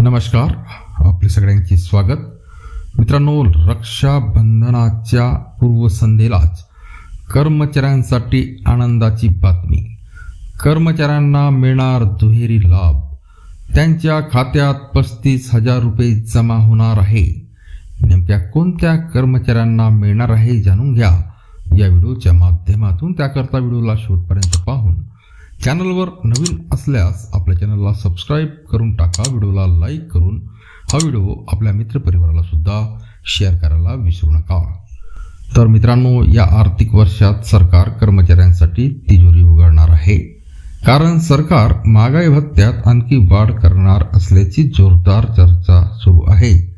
नमस्कार. आपले सगळ्यांचे स्वागत. मित्रांनो रक्षाबंधनाच्या पूर्वसंध्येलाच कर्मचाऱ्यांसाठी आनंदाची बातमी. कर्मचाऱ्यांना मिळणार दुहेरी लाभ. त्यांच्या खात्यात पस्तीस हजार रुपये जमा होणार आहे. नेमक्या कोणत्या कर्मचाऱ्यांना मिळणार आहे जाणून घ्या. या व्हिडिओच्या माध्यमातून त्याकरता व्हिडिओला शेवटपर्यंत पाहून चॅनलवर नवीन असल्यास आपल्या चॅनलला सबस्क्राईब करून टाका व्हिडिओला लाईक करून. हा व्हिडिओ आपल्या मित्रपरिवाराला सुद्धा शेअर करायला विसरू नका. तर मित्रांनो या आर्थिक वर्षात सरकार कर्मचाऱ्यांसाठी तिजोरी उघडणार आहे. कारण सरकार महागाई भत्त्यात आणखी वाढ करणार असल्याची जोरदार चर्चा सुरू आहे.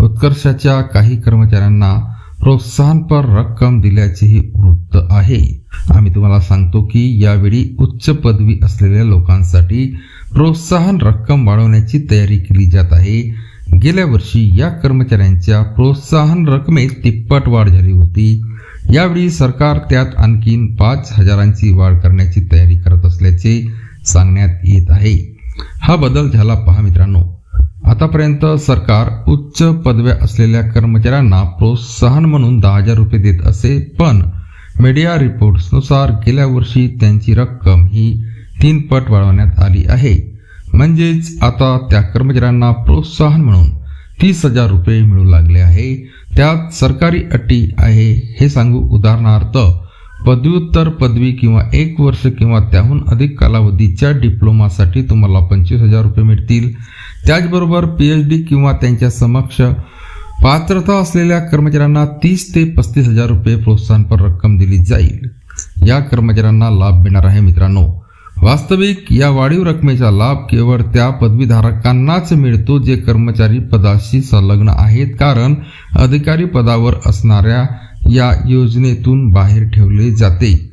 उत्कर्षाच्या काही कर्मचाऱ्यांना प्रोत्साहनपर रक्कम दिल्याचेही वृत्त आहे. आम्ही तुम्हाला सांगतो की यावेळी उच्च पदवी असलेल्या लोकांसाठी प्रोत्साहन रक्कम वाढवण्याची तयारी केली जात आहे. गेल्या वर्षी या कर्मचाऱ्यांच्या प्रोत्साहन रकमेत तिप्पट वाढ झाली होती. यावेळी सरकार त्यात आणखीन पाच हजारांची वाढ करण्याची तयारी करत असल्याचे सांगण्यात येत आहे. हा बदल झाला पहा मित्रांनो. आतापर्यंत सरकार उच्च पदव्या असलेल्या कर्मचाऱ्यांना प्रोत्साहन म्हणून दहा हजार रुपये देत असे पण मीडिया रिपोर्ट्सनुसार गेल्या वर्षी त्यांची रक्कम ही तीन पट वाढवण्यात आली आहे. म्हणजेच आता त्या कर्मचाऱ्यांना प्रोत्साहन म्हणून तीस हजार रुपये मिळू लागले आहे. त्यात सरकारी अटी आहे हे सांगू उदाहरणार्थ पदव्युत्तर पदवी किंवा एक वर्ष किंवा त्याहून अधिक कालावधीच्या डिप्लोमासाठी तुम्हाला पंचवीस हजार रुपये मिळतील. त्याचबरोबर पी एच डी किंवा त्यांच्या समक्ष पात्रता असलेल्या कर्मचाऱ्यांना तीस ते पस्तीस हजार रुपये प्रोत्साहनपर रक्कम दिली जाईल. या कर्मचाऱ्यांना लाभ मिळणार आहे मित्रांनो. वास्तविक या वाढीव रकमेचा लाभ केवळ त्या पदवीधारकांनाच मिळतो जे कर्मचारी पदाशी संलग्न आहेत कारण अधिकारी पदावर असणाऱ्या या योजनेतून बाहेर ठेवले जाते.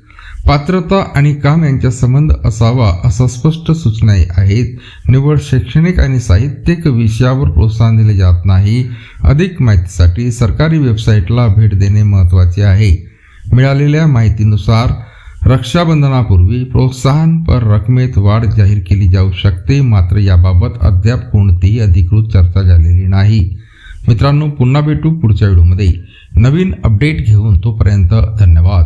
पात्रता आणि काम यांचा संबंध असावा असा स्पष्ट सूचना आहेत. निवड शैक्षणिक आणि साहित्यिक विषयावर प्रोत्साहन दिले जात नाही. अधिक माहितीसाठी सरकारी वेबसाईटला भेट देणे महत्त्वाचे आहे. मिळालेल्या माहितीनुसार रक्षाबंधनापूर्वी प्रोत्साहनपर रकमेत वाढ जाहीर केली जाऊ शकते मात्र याबाबत अद्याप कोणतीही अधिकृत चर्चा झालेली नाही. मित्रांनो पुन्हा भेटू पुढच्या व्हिडिओमध्ये. नवीन अपडेट घेऊन तोपर्यंत धन्यवाद.